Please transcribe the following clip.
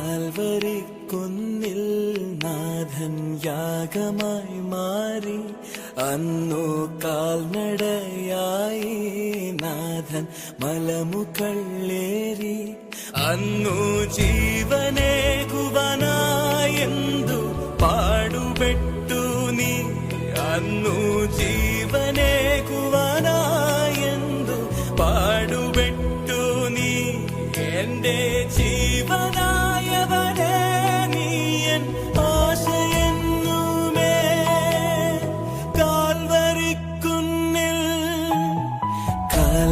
കാൽവരിക്കുന്നിൽ നാഥൻ യാഗമായി മാറി. അന്നു കാൽനടയായി നാഥൻ മലമുകളേറി അന്നു ജീവനേകുവനായെന്തു പാടുപെട്ടു നീ? അന്നു ജീ